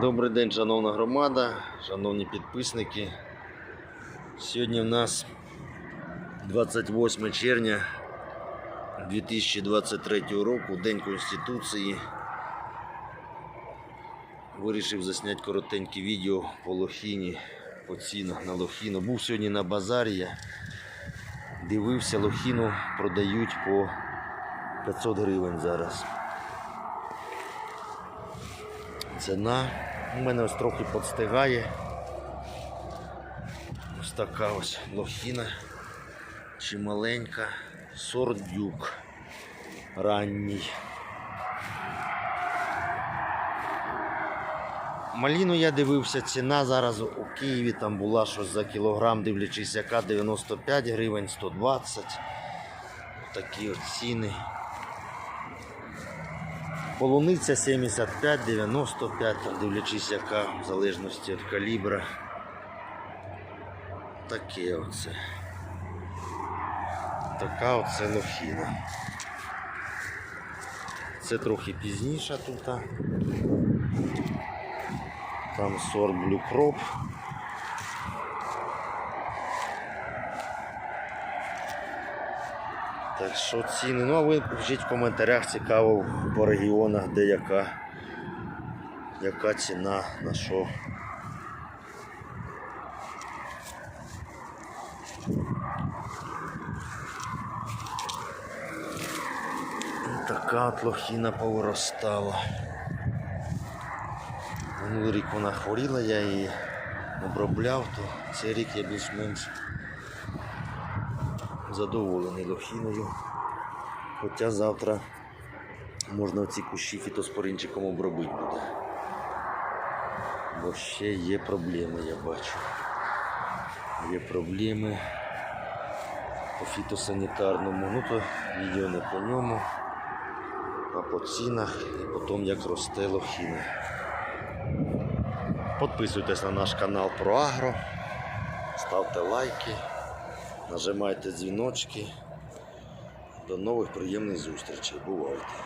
Добрий день, шановна громада, шановні підписники. Сьогодні в нас 28 червня 2023 року, День Конституції. Вирішив засняти коротеньке відео по лохіні, по цінах на лохіну. Був сьогодні на базарі, я дивився, лохіну продають по 500 гривень зараз. Ціна у мене ось трохи підстигає. Ось така ось лохіна. Чималенька. Сорт дюк. Ранній. Маліну я дивився, ціна зараз у Києві там була щось за кілограм, дивлячись, яка 95 гривень, 120. Такі от ціни. Полуниця 75-95, там дивлячись яка, в залежності від калібра. Таке оце. Така оце лохіна. Це трохи пізніше тут. Там сорт Blue Так що ціни. Ну а ви пишіть в коментарях цікаво по регіонах, де яка, яка ціна на що. Така от лохіна повиростала. Минулий рік вона хворіла, я її обробляв, то цей рік я більш-менш задоволений лохіною. Хоча завтра можна ці кущі фітоспоринчиком обробити буде. Бо ще є проблеми, я бачу. Є проблеми по фітосанітарному. Ну то відео не по ньому, а по цінах і по тому, як росте лохіна. Підписуйтесь на наш канал про агро, ставте лайки. Нажимайте дзвіночки. До нових приємних зустрічей. Бувайте!